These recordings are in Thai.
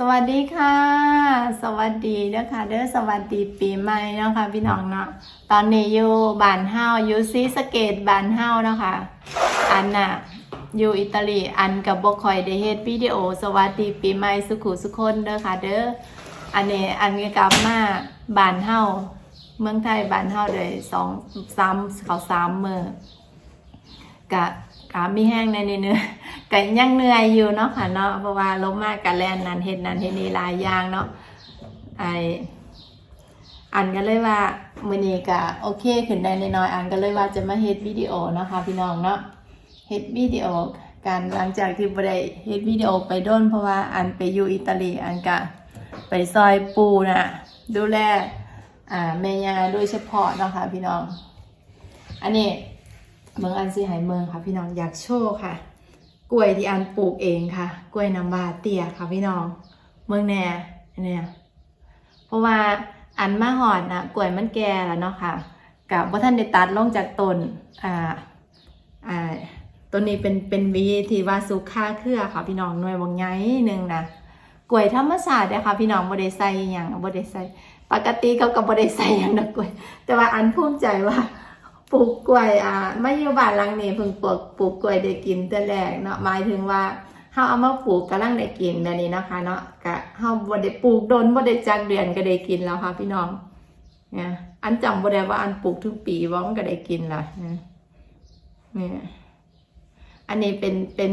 สวัสดีค่ะ สวัสดีเด้อค่ะเด้อสวัสดีปีใหม่เนาะค่ะพี่น้องเนาะตอนนี้อยู่บ้านเฮาอยู่ซีสเกตบ้านเฮาเนาะค่ะอันน่ะอยู่อิตาลีอันกับบ่คอยได้เฮ็ดวิดีโอ สวัสดีปีใหม่สุขุสุคนเด้อค่ะเด้ออันนี้อันกลับมาบ้านเฮาเมืองไทยบ้านเฮาได้สองสามเขาสามมื้อกะ กะมีแห้งในนี่เนื้อะกะยังเหนื่อยอยู่เนาะค่ะเนาะเพราะว่าลงมากกะแลนนันเฮ็ดนันเฮ็ดนี่หลายอย่างเนาะไออันก็เลยว่ามือนี้ก็โอเคขึ้นได้น้อยอันก็เลยว่าจะมาเฮ็ดวิดีโอเนาะค่ะพี่น้องเนาะเฮ็ดวิดีโอการหลังจากที่บ่ได้เฮ็ดวิดีโอไปโดนเพราะว่าอันไปอยู่อิตาลีอันก็ไปซอยปูน่ะดูแลอ่าแม่ยาโดยเฉพาะเนาะค่ะพี่น้อง อันนี้ เมืองอันซีไหเมืองค่ะ พี่น้องอยากโชว์ค่ะ กล้วยที่อันปลูกเองค่ะ กล้วยน้ำว้าเตียค่ะพี่น้อง เมืองแน่เนี่ยเพราะว่าอันมาหอดนะกล้วยมันแก่แล้วเนาะค่ะกับว่าท่านได้ตัดลงจากต้นอ่าอ่าต้นนี้เป็นเป็นวีที่ว่าสุค่าเครือค่ะ พี่น้องหน่วยบางไงหนึ่งนะกล้วยธรรมชาสติเนี่ยค่ะพี่น้องบ่ได้ใส่อย่างบ่ได้ใส่ปกติเขาก็บ่ได้ใส่อย่างดอกกล้วย แต่ว่าอันภูมิใจว่า ปลูกกล้วยอ่าไม่อยู่บ้านหลังนี้เพิ่งปลูกปลูกกล้วยได้กินแต่แรกเนาะหมายถึงว่าเฮาเอามาปลูกกำลังได้กินแบบนี้นะคะ เนาะกะเฮาบ่ได้ปลูกโดนบ่ได้จักเดือนก็ได้กินแล้วค่ะ พี่น้องเนี่ยอันจำบ่ได้ว่าอันปลูกทุกปีว่ามันก็ได้กินละนะเนี่ยอันนี้เป็นเป็น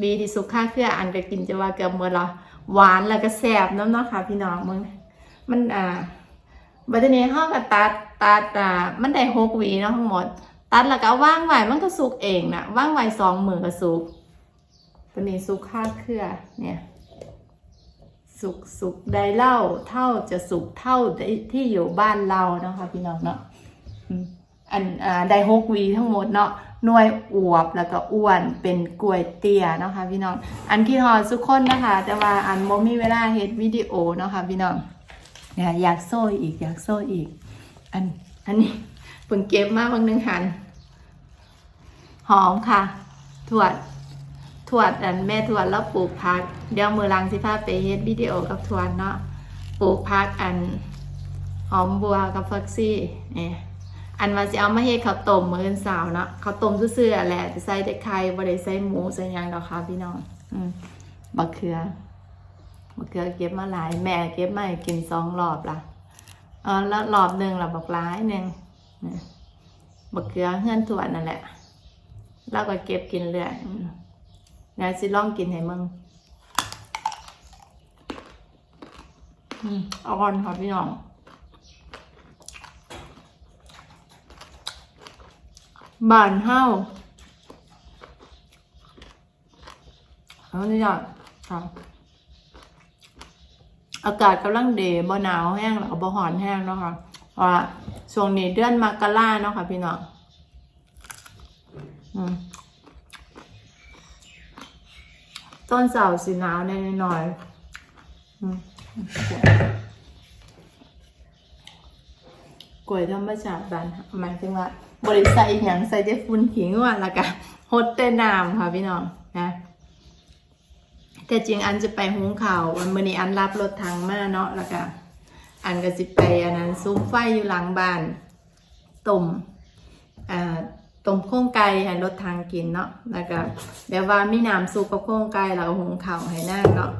บีที่สุขค่าเครืออันก็กินจะว่าเกือบหมดละหวานแล้วก็แซ่บน้ำเนาะค่ะ พี่น้องมึงมันอ่าบัดนี้เขาก็ตัด ตัดอ่ามันได้หกหวีเนาะทั้งหมด ตัดแล้วก็เอาว่างไว้มันก็สุกเองนะว่างไว้สองมือก็สุกตัวนี้สุกค่าเครือเนี่ย สุกสุกได้เล่าเท่าจะสุกเท่าที่อยู่บ้านเราเนาะค่ะพี่น้องเนาะอันอ่าได้หกวีทั้งหมดเนาะหน่วยอวบแล้วก็อ้วนเป็นกล้วยเตี้ยเนาะค่ะพี่น้อง อันที่หอสุกคนนะคะ แต่ว่าอันโมมีเวลาเฮ็ดวิดีโอเนาะค่ะพี่น้องเนี่ยอยากโซ่อีกอยากโซ่อีก อัน อันนี้เพิ่งเก็บมาบางหนึงหัน หอมค่ะถวดถวดอันแม่ถวดแล้วปลูกพัก เดี๋ยวมือลังสิพาไปเฮ็ดวิดีโอกับถวดเนาะปลูกพักอันหอมบัวกับฟักซี่เนี่ยอันว่าสิเอามาเฮ็ดข้าวต้มมื้ออนสาร์เนาะข้าวต้มซื่อๆแหละจะใส่แต่ไข่บ่ได้ใส่หมูใส่หยังดอกค่ะพี่น้องอืมบักเขือมะเขือเก็บมาหลายแม่เก็บมาให้กินสองรอบละ อ๋อแล้วรอบหนึ่งละบอกร้ายหนึ่งนะมะเขือเฮือนถวนนั่นแหละแล้วก็เก็บกินเรื่อยอืมเดี๋ยวสิลองกินให้มึงอืมอ่อนค่ะพี่น้องบานเฮาเอานี่จ้ะค่ะ อากาศกำลังเดบ่หนาวแห้งแล้วก็บ่ร้อนแห้งเนาะค่ะเพราะว่าช่วงนี้เดือนมกราเนาะค่ะ พี่น้องอต้นเสาสีหนาวแน่นอยๆกล้วยธรรมชาติบ้านหมายถึงว่า บริใส่อย่างใส่แต่ฝุ่นขิงว่าล้วก็ฮดแต่น้ำค่ะพี่น้องนะ แต่จริงอันจะไปหุงข่าววันมื้อนี้อันรับรถทางมาเนาะแล้วก็อันก็สิไปอันนั้นซุ้มไฟอยู่หลังบ้านต้มอ่าต้มโค้งไก่ให้รถทางกินเนาะแล้วก็แบบว่ามีน้ำซุปกับโค้งไก่แล้วก็หุงข้าวให้นั่งเนาะ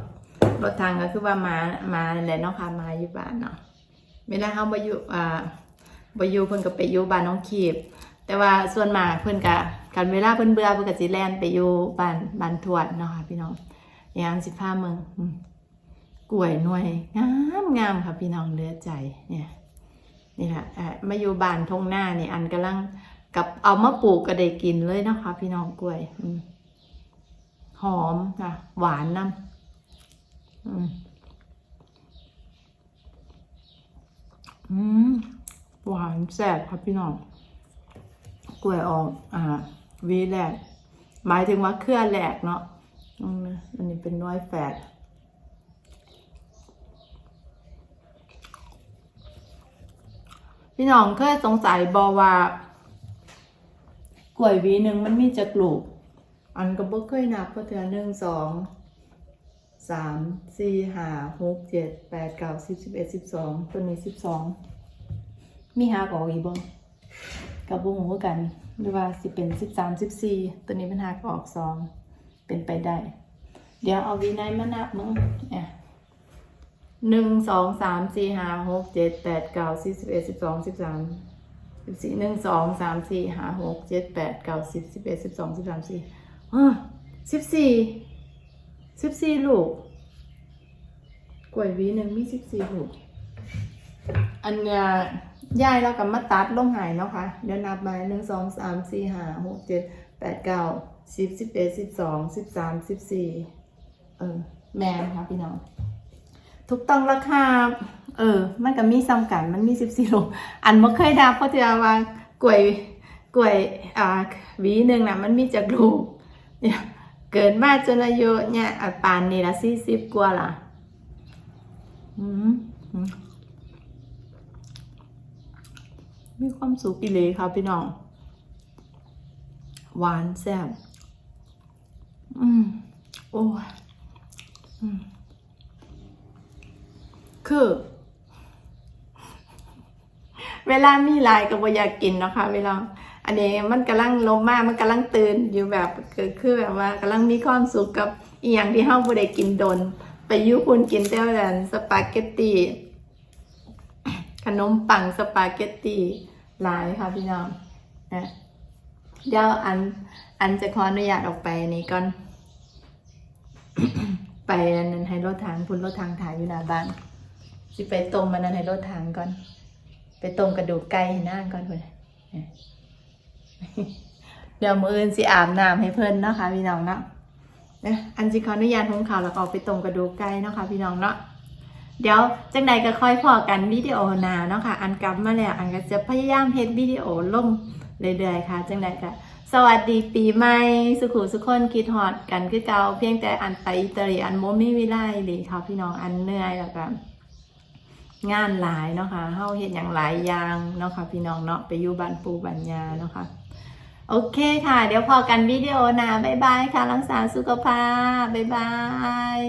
รถทางก็คือว่ามามาแหละเนาะค่ะมาอยู่บ้านเนาะเวลาเขาบ่อยู่อ่าบ่อยู่เพิ่นก็ไปอยู่บ้านน้องขีบแต่ว่าส่วนมากเพิ่นก็กันเวลาเพิ่นเบื่อเพิ่นก็สิแล่นไปอยู่บ้านบ้านทวดเนาะค่ะพี่น้อง ยางสิบห้าเมืองกล้วยหน่วยงามงามค่ะพี่น้องเลือใจเนี่ยนี่แหละมาอยู่บ้านทงหน้านี่อันกำลังกับเอามาปลูกก็ได้กินเลยนะคะ พี่น้องกล้วยอืหอมนะหวานน้ำอืมอืมหวานแซ่บครับพี่น้องกล้วยออก อ่าวีแหลกหมายถึงว่าเครือแหลกเนาะ อันนี้เป็นน้อยแฝดพี่น้องเคยสงสัยบอว่ากล้วยวีหนึ่งมันมีจักลูก อันก็บ่เคยนับเพราะเทือหนึ่งสองสามสี่ห้าหกเจ็ดแปดเก้าสิบสิบเอ็ดสิบสองตัวนี้สิบสองมีหาออกอีกบ่กับบุ้งหูกันหรือว่าสิเป็นสิบสามสิบสี่ตัวนี้มันหักออกสอง เป็นไปได้ เดี๋ยวเอาวีนัยมานับมึงเนี่ยหนึ่งสองสามสี่ห้าหกเจ็ดแปดเก้าสิบสิบเอ็ดสิบสองสิบสามสิบสี่หนึ่งสองสามสี่ห้าหกเจ็ดแปดเก้าสิบสิบเอ็ดสิบสองสิบสามสี่อ่าสิบสี่สิบสี่ลูกกล้วยหวีหนึ่งมีสิบสี่ลูกอันเนี้ย ยายเรากับมาตัดลงหายเนาะค่ะเดี๋ยวนับมาหนึ่งสองสามสี่ห้าหกเจ็ดแปดเก้าสิบสิบเอ็ดสิบสองสิบสามสิบสี่เออ แมนค่ะพี่น้องถูกต้องราคาเออ มันก็มีซ้ำกันมันมีสิบสี่โลอันบ่เคยดับเพราะจะว่ากล้วยกล้วยอ่าวีหนึ่งนะมันมีจากลูกเนี่ยเกิดมาจนอายุเนี่ยอะปานนี่ละสี่สิบกว่าล่ะ อืมอื มีความสุขอีเลยค่ะพี่น้อง หวานแซ่บอืมโอ้ยอืมคือ เวลามีลายก็บ่อยากกินเนาะคะเวลาอันนี้มันกำลังลมมากมันกำลังตื่นอยู่แบบคือคือแบบว่ากำลังมีความสุขกับอีหยังที่เฮาบ่ได้กินโดน ไปยุคุณกินแต่ว่าแต่สปาเกตตี นมปังสปาเกตตีหลายค่ะพี่น้องนะเดี๋ยวอันอันจะขออนุญาตออกไปนี่ก่อน ไปนั้นให้รถทางพุ่นรถทางถ่ายอยู่หน้าบ้านสิไปต้มมันนั้นให้รถทางก่อน ไปต้มกระดูกไก่ให้นางก่อนพุ่นเนี่ยเดี๋ยวมืออื่นสิอาบน้ำให้เพิ่นเนาะค่ะพี่น้องเนาะนะอันสิขออนุญาตของข่าวแล้วก็ไปต้มกระดูกไก่เนาะค่ะพี่น้องเนาะ เดี๋ยวจังใดก็ค่อยพอกันวิดีโอหนาเนาะค่ะ อันกลับมาแล้วอันก็จะพยายามเฮ็ดวิดีโอลงเรื่อยๆค่ะ จังใดก็สวัสดีปีใหม่สุขุสุขคนคิดฮอดกันคือเก่าเพียงแต่อันไปอิตาลีอันโมมีวิไลเลยค่ะพี่น้องอันเหนื่อยแล้วก็งานหลายเนาะค่ะเฮาเฮ็ดอย่างหลายอย่างเนาะค่ะพี่น้องเนาะไปอยู่บ้านปูบ้านยาเนาะค่ะโอเคค่ะ เดี๋ยวพอกันวิดีโอหนาบ๊ายบายค่ะ รักษาสุขภาพบ๊ายบาย